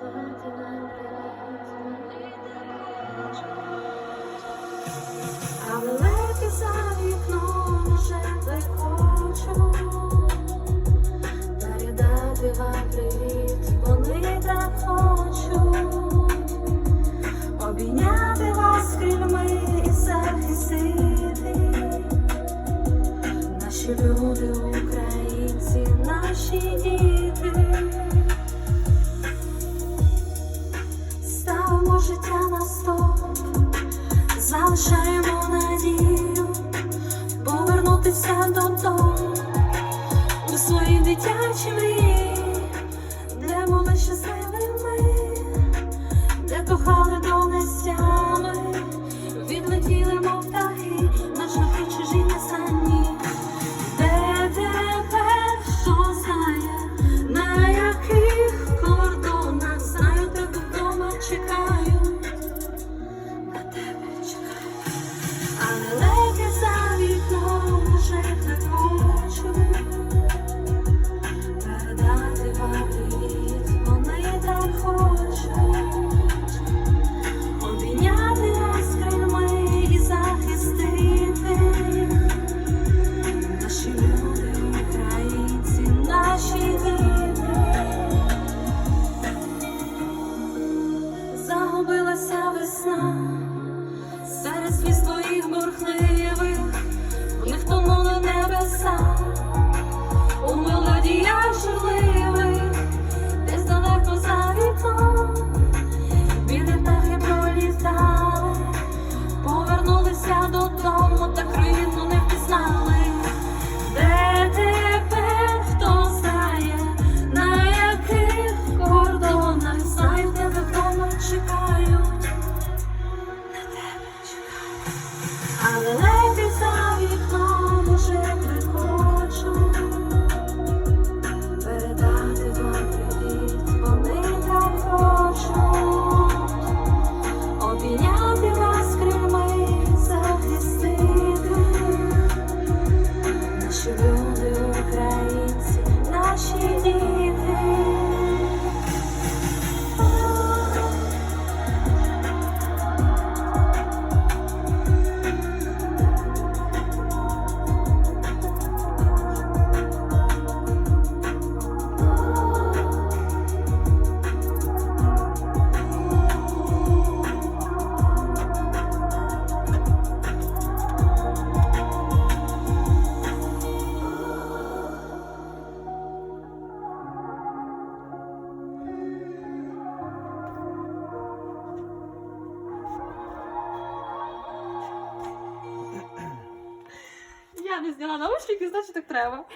А великі за вікном вже хочу передати вам привіт, вони так хочуть обійняти вас крильми і захистити. Наші люди, залишаємо надію повернутися додому до своїх дитячі мрії, де були щасливими, нелеки за вікном вже не хочуть передати вам привіт, вони так хочуть обійняти нас крильми і захистити. Наші люди, українці, наші діти. Загубилася весна серед сліз твоїх Не зняла наушники, значить так треба.